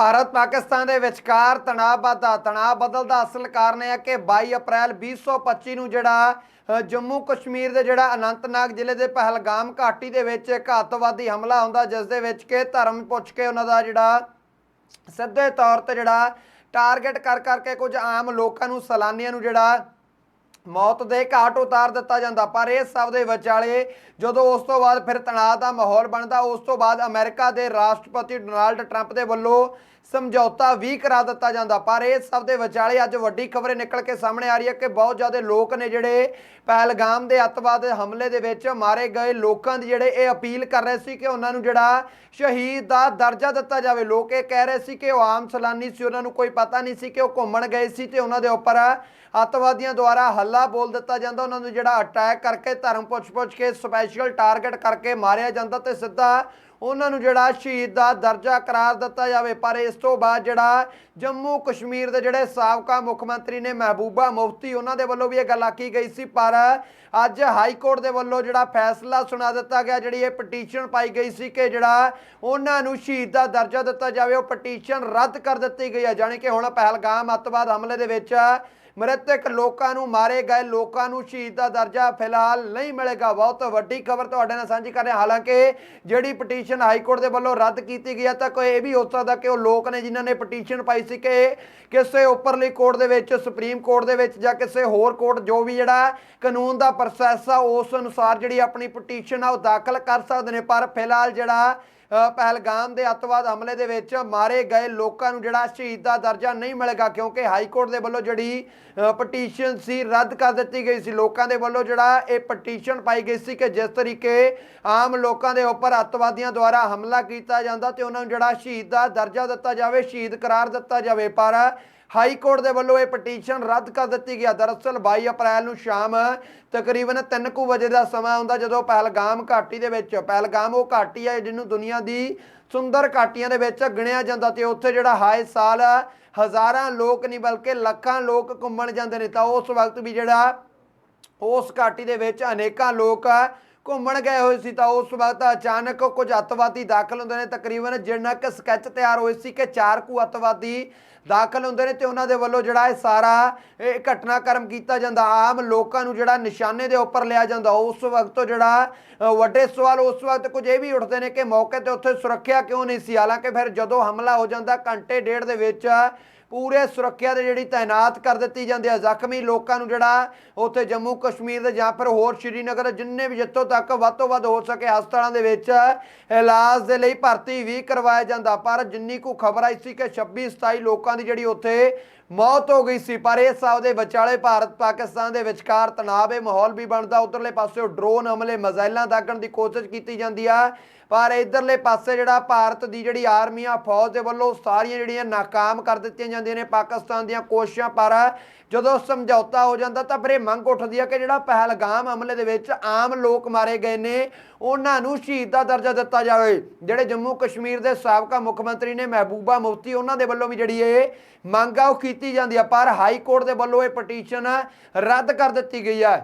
ਭਾਰਤ ਪਾਕਿਸਤਾਨ ਦੇ ਵਿਚਕਾਰ ਤਣਾਅ ਵਧਦਾ, ਤਣਾਅ ਬਦਲਦਾ ਅਸਲ ਕਾਰਨ ਇਹ ਹੈ ਕਿ 22 ਅਪ੍ਰੈਲ 2025 ਨੂੰ ਜਿਹੜਾ ਜੰਮੂ ਕਸ਼ਮੀਰ ਦੇ ਜਿਹੜਾ ਅਨੰਤਨਾਗ ਜ਼ਿਲ੍ਹੇ ਦੇ ਪਹਿਲਗਾਮ ਘਾਟੀ ਦੇ ਵਿੱਚ ਇੱਕ ਅੱਤਵਾਦੀ ਹਮਲਾ ਹੁੰਦਾ, ਜਿਸ ਦੇ ਵਿੱਚ ਕਿ ਧਰਮ ਪੁੱਛ ਕੇ ਉਹਨਾਂ ਦਾ ਜਿਹੜਾ ਸਿੱਧੇ ਤੌਰ ਤੇ ਜਿਹੜਾ ਟਾਰਗੇਟ ਕਰ ਕਰਕੇ ਕੁਝ ਆਮ ਲੋਕਾਂ ਨੂੰ ਸੈਲਾਨੀਆਂ ਨੂੰ ਜਿਹੜਾ ਮੌਤ ਦੇ ਘਾਟ ਉਤਾਰ ਦਿੱਤਾ ਜਾਂਦਾ, ਪਰ ਇਹ ਸਭ ਦੇ ਵਿਚਾਲੇ ਜਦੋਂ ਉਸ ਤੋਂ ਬਾਅਦ ਫਿਰ ਤਣਾਅ ਦਾ ਮਾਹੌਲ ਬਣਦਾ, ਉਸ ਤੋਂ ਬਾਅਦ ਅਮਰੀਕਾ ਦੇ ਰਾਸ਼ਟਰਪਤੀ ਡੋਨਾਲਡ ਟਰੰਪ ਦੇ ਵੱਲੋਂ ਸਮਝੌਤਾ ਵੀ ਕਰਾ ਦਿੱਤਾ ਜਾਂਦਾ, ਪਰ ਇਹ ਸਭ ਦੇ ਵਿਚਾਲੇ ਅੱਜ ਵੱਡੀ ਖਬਰ ਨਿਕਲ ਕੇ ਸਾਹਮਣੇ ਆ ਰਹੀ ਹੈ ਕਿ ਬਹੁਤ ਜ਼ਿਆਦਾ ਲੋਕ ਨੇ ਜਿਹੜੇ ਪਹਿਲਗਾਮ ਦੇ ਅੱਤਵਾਦ ਹਮਲੇ ਦੇ ਵਿੱਚ ਮਾਰੇ ਗਏ। ਲੋਕਾਂ ਦੀ ਜਿਹੜੇ ਇਹ ਅਪੀਲ ਕਰ ਰਹੇ ਸੀ ਕਿ ਉਹਨਾਂ ਨੂੰ ਜਿਹੜਾ ਸ਼ਹੀਦ ਦਾ ਦਰਜਾ ਦਿੱਤਾ ਜਾਵੇ। ਲੋਕ ਇਹ ਕਹਿ ਰਹੇ ਸੀ ਕਿ ਉਹ ਆਮ ਸੈਲਾਨੀ ਸੀ, ਉਹਨਾਂ ਨੂੰ ਕੋਈ ਪਤਾ ਨਹੀਂ ਸੀ ਕਿ ਉਹ ਘੁੰਮਣ ਗਏ ਸੀ ਤੇ ਉਹਨਾਂ ਦੇ ਉੱਪਰ ਅੱਤਵਾਦੀਆਂ ਦੁਆਰਾ ਹੱਲਾ ਬੋਲ ਦਿੱਤਾ ਜਾਂਦਾ। ਉਹਨਾਂ ਨੂੰ ਜਿਹੜਾ ਅਟੈਕ ਕਰਕੇ ਧਰਮ ਪੁੱਛ-ਪੁੱਛ ਕੇ ਸਪੈਸ਼ਲ ਟਾਰਗੇਟ ਕਰਕੇ ਮਾਰਿਆ ਜਾਂਦਾ ਤੇ ਸਿੱਧਾ ਉਹਨਾਂ ਨੂੰ ਜਿਹੜਾ ਸ਼ਹੀਦ ਦਾ ਦਰਜਾ ਕਰਾਰ ਦਿੱਤਾ ਜਾਵੇ। ਪਰ ਇਸ ਤੋਂ ਬਾਅਦ ਜਿਹੜਾ ਜੰਮੂ ਕਸ਼ਮੀਰ ਦੇ ਜਿਹੜੇ ਸਾਬਕਾ ਮੁੱਖ ਮੰਤਰੀ ਨੇ ਮਹਿਬੂਬਾ ਮੁਫਤੀ, ਉਹਨਾਂ ਦੇ ਵੱਲੋਂ ਵੀ ਇਹ ਗੱਲ ਆਖੀ ਗਈ ਸੀ। ਪਰ ਅੱਜ ਹਾਈ ਕੋਰਟ ਦੇ ਵੱਲੋਂ ਜਿਹੜਾ ਫੈਸਲਾ ਸੁਣਾ ਦਿੱਤਾ ਗਿਆ, ਜਿਹੜੀ ਇਹ ਪਟੀਸ਼ਨ ਪਾਈ ਗਈ ਸੀ ਕਿ ਜਿਹੜਾ ਉਹਨਾਂ ਨੂੰ ਸ਼ਹੀਦ ਦਾ ਦਰਜਾ ਦਿੱਤਾ ਜਾਵੇ, ਉਹ ਪਟੀਸ਼ਨ ਰੱਦ ਕਰ ਦਿੱਤੀ ਗਈ ਹੈ। ਜਾਣੀ ਕਿ ਹੁਣ ਪਹਿਲਗਾਮ ਅੱਤਵਾਦ ਹਮਲੇ ਦੇ ਵਿੱਚ ਮ੍ਰਿਤਕ ਲੋਕਾਂ ਨੂੰ ਮਾਰੇ ਗਏ, ਲੋਕਾਂ ਨੂੰ ਸ਼ਹੀਦ ਦਾ ਦਰਜਾ ਫਿਲਹਾਲ ਨਹੀਂ ਮਿਲੇਗਾ। ਬਹੁਤ ਵੱਡੀ ਖਬਰ ਤੁਹਾਡੇ ਨਾਲ ਸਾਂਝੀ ਕਰ ਰਹੇ। ਹਾਲਾਂਕਿ ਜਿਹੜੀ ਪਟੀਸ਼ਨ ਹਾਈ ਕੋਰਟ ਦੇ ਵੱਲੋਂ ਰੱਦ ਕੀਤੀ ਗਈ ਹੈ, ਤਾਂ ਕੋਈ ਇਹ ਵੀ ਹੋ ਸਕਦਾ ਕਿ ਉਹ ਲੋਕ ਨੇ ਜਿਨ੍ਹਾਂ ਨੇ ਪਟੀਸ਼ਨ ਪਾਈ ਸੀ ਕਿ ਕਿਸੇ ਉੱਪਰਲੀ ਕੋਰਟ ਦੇ ਵਿੱਚ, ਸੁਪਰੀਮ ਕੋਰਟ ਦੇ ਵਿੱਚ ਜਾਂ ਕਿਸੇ ਹੋਰ ਕੋਰਟ, ਜੋ ਵੀ ਜਿਹੜਾ ਕਾਨੂੰਨ ਦਾ ਪ੍ਰੋਸੈਸ ਆ, ਉਸ ਅਨੁਸਾਰ ਜਿਹੜੀ ਆਪਣੀ ਪਟੀਸ਼ਨ ਆ, ਉਹ ਦਾਖਲ ਕਰ ਸਕਦੇ ਨੇ। ਪਰ ਫਿਲਹਾਲ ਜਿਹੜਾ ਪਹਿਲਗਾਮ ਦੇ ਅੱਤਵਾਦ ਹਮਲੇ ਦੇ ਵਿੱਚ ਮਾਰੇ ਗਏ ਲੋਕਾਂ ਨੂੰ ਜਿਹੜਾ ਸ਼ਹੀਦ ਦਾ ਦਰਜਾ ਨਹੀਂ ਮਿਲੇਗਾ, ਕਿਉਂਕਿ ਹਾਈ ਕੋਰਟ ਦੇ ਵੱਲੋਂ ਜਿਹੜੀ ਪਟੀਸ਼ਨ ਸੀ ਰੱਦ ਕਰ ਦਿੱਤੀ ਗਈ ਸੀ। ਲੋਕਾਂ ਦੇ ਵੱਲੋਂ ਜਿਹੜਾ ਇਹ ਪਟੀਸ਼ਨ ਪਾਈ ਗਈ ਸੀ ਕਿ ਜਿਸ ਤਰੀਕੇ ਆਮ ਲੋਕਾਂ ਦੇ ਉੱਪਰ ਅੱਤਵਾਦੀਆਂ ਦੁਆਰਾ ਹਮਲਾ ਕੀਤਾ ਜਾਂਦਾ ਤੇ ਉਹਨਾਂ ਨੂੰ ਜਿਹੜਾ ਸ਼ਹੀਦ ਦਾ ਦਰਜਾ ਦਿੱਤਾ ਜਾਵੇ, ਸ਼ਹੀਦ ਕਰਾਰ ਦਿੱਤਾ ਜਾਵੇ। ਪਰ ਹਾਈ ਕੋਰਟ ਦੇ ਵੱਲੋਂ ਇਹ ਪਟੀਸ਼ਨ ਰੱਦ ਕਰ ਦਿੱਤੀ ਗਿਆ ਦਰਅਸਲ 22 ਅਪ੍ਰੈਲ ਨੂੰ ਸ਼ਾਮ ਤਕਰੀਬਨ 3:00 ਵਜੇ ਦਾ ਸਮਾਂ ਹੁੰਦਾ ਜਦੋਂ ਪਹਿਲਗਾਮ ਘਾਟੀ ਦੇ ਵਿੱਚ, ਪਹਿਲਗਾਮ ਉਹ ਘਾਟੀ ਹੈ ਜਿਹਨੂੰ ਦੁਨੀਆ ਦੀ ਸੁੰਦਰ ਘਾਟੀਆਂ ਦੇ ਵਿੱਚ ਗਿਣਿਆ ਜਾਂਦਾ ਤੇ ਉੱਥੇ ਜਿਹੜਾ ਹਾਏ ਸਾਲ ਹਜ਼ਾਰਾਂ ਲੋਕ ਨਹੀਂ ਬਲਕਿ ਲੱਖਾਂ ਲੋਕ ਘੁੰਮਣ ਜਾਂਦੇ ਨੇ। ਤਾਂ ਉਸ ਵਕਤ ਵੀ ਜਿਹੜਾ ਉਸ ਘਾਟੀ ਦੇ ਵਿੱਚ ਅਨੇਕਾਂ ਲੋਕ ਘੁੰਮਣ ਗਏ ਹੋਏ ਸੀ ਤਾਂ ਉਸ ਵਕਤ ਅਚਾਨਕ ਕੁਝ ਅੱਤਵਾਦੀ ਦਾਖਲ ਹੁੰਦੇ ਨੇ। ਤਕਰੀਬਨ ਜਿੰਨਾ ਕਿ ਸਕੈਚ ਤਿਆਰ ਹੋਏ ਸੀ ਕਿ ਚਾਰ ਕੁ ਅੱਤਵਾਦੀ ਦਾਖਲ ਹੁੰਦੇ ਨੇ ਤੇ ਉਹਨਾਂ ਦੇ ਵੱਲੋਂ ਜਿਹੜਾ ਇਹ ਸਾਰਾ ਇਹ ਘਟਨਾਕ੍ਰਮ ਕੀਤਾ ਜਾਂਦਾ। ਆਮ ਲੋਕਾਂ ਨੂੰ ਜਿਹੜਾ ਨਿਸ਼ਾਨੇ ਦੇ ਉੱਪਰ ਲਿਆ ਜਾਂਦਾ। ਉਸ ਵਕਤ ਤੋਂ ਜਿਹੜਾ ਵੱਡੇ ਸਵਾਲ ਉਸ ਵਕਤ ਕੁਝ ਇਹ ਵੀ ਉੱਠਦੇ ਨੇ ਕਿ ਮੌਕੇ ਤੇ ਉੱਥੇ ਸੁਰੱਖਿਆ ਕਿਉਂ ਨਹੀਂ ਸੀ? ਹਾਲਾਂਕਿ ਫਿਰ ਜਦੋਂ ਹਮਲਾ ਹੋ ਜਾਂਦਾ, ਘੰਟੇ ਡੇਢ ਦੇ ਵਿੱਚ ਪੂਰੇ ਸੁਰੱਖਿਆ ਦੇ ਜਿਹੜੀ ਤਾਇਨਾਤ ਕਰ ਦਿੱਤੀ ਜਾਂਦੀ ਹੈ। ਜ਼ਖਮੀ ਲੋਕਾਂ ਨੂੰ ਜਿਹੜਾ ਉੱਥੇ ਜੰਮੂ ਕਸ਼ਮੀਰ ਦੇ ਜਾਂ ਫਿਰ ਹੋਰ ਸ਼੍ਰੀਨਗਰ ਜਿੰਨੇ ਵੀ ਜਿੱਥੋਂ ਤੱਕ ਵੱਧ ਤੋਂ ਵੱਧ ਹੋ ਸਕੇ ਹਸਪਤਾਲਾਂ ਦੇ ਵਿੱਚ ਇਲਾਜ ਦੇ ਲਈ ਭਰਤੀ ਵੀ ਕਰਵਾਇਆ ਜਾਂਦਾ। ਪਰ ਜਿੰਨੀ ਕੁ ਖਬਰ ਆਈ ਸੀ ਕਿ 26 27 ਲੋਕਾਂ ਦੀ ਜਿਹੜੀ ਉੱਥੇ ਮੌਤ ਹੋ ਗਈ ਸੀ, ਪਰ ਇਸ ਸਭ ਦੇ ਵਿਚਾਲੇ ਭਾਰਤ ਪਾਕਿਸਤਾਨ ਦੇ ਵਿਚਕਾਰ ਤਣਾਅ ਇਹ ਮਾਹੌਲ ਵੀ ਬਣਦਾ। ਉਧਰਲੇ ਪਾਸੇ ਡਰੋਨ ਹਮਲੇ, ਮਜ਼ਾਈਲਾਂ ਦਾਗਣ ਦੀ ਕੋਸ਼ਿਸ਼ ਕੀਤੀ ਜਾਂਦੀ ਆ, ਪਰ ਇਧਰਲੇ ਪਾਸੇ ਜਿਹੜਾ ਭਾਰਤ ਦੀ ਜਿਹੜੀ ਆਰਮੀ ਆ, ਫੌਜ ਦੇ ਵੱਲੋਂ ਸਾਰੀਆਂ ਜਿਹੜੀਆਂ ਨਾਕਾਮ ਕਰ ਦਿੱਤੀਆਂ ਜਾਂਦੀਆਂ ਨੇ ਪਾਕਿਸਤਾਨ ਦੀਆਂ ਕੋਸ਼ਿਸ਼ਾਂ, ਪਰ ਜਦੋਂ ਸਮਝੌਤਾ ਹੋ ਜਾਂਦਾ ਤਾਂ ਫਿਰ ਇਹ ਮੰਗ ਉੱਠਦੀ ਆ ਕਿ ਜਿਹੜਾ ਪਹਿਲਗਾਮ ਹਮਲੇ ਦੇ ਵਿੱਚ ਆਮ ਲੋਕ ਮਾਰੇ ਗਏ ਨੇ, ਉਹਨਾਂ ਨੂੰ ਸ਼ਹੀਦ ਦਾ ਦਰਜਾ ਦਿੱਤਾ ਜਾਵੇ। ਜਿਹੜੇ ਜੰਮੂ ਕਸ਼ਮੀਰ ਦੇ ਸਾਬਕਾ ਮੁੱਖ ਮੰਤਰੀ ਨੇ, ਮਹਿਬੂਬਾ ਮੁਫਤੀ, ਉਹਨਾਂ ਦੇ ਵੱਲੋਂ ਵੀ ਜਿਹੜੀ ਇਹ ਮੰਗ ਆ, ਉਹ ਕੀਤੀ ਕੀਤੀ ਜਾਂਦੀ ਆ, ਪਰ ਹਾਈ ਕੋਰਟ ਦੇ ਵੱਲੋਂ ਇਹ ਪਟੀਸ਼ਨ ਰੱਦ ਕਰ ਦਿੱਤੀ ਗਈ ਹੈ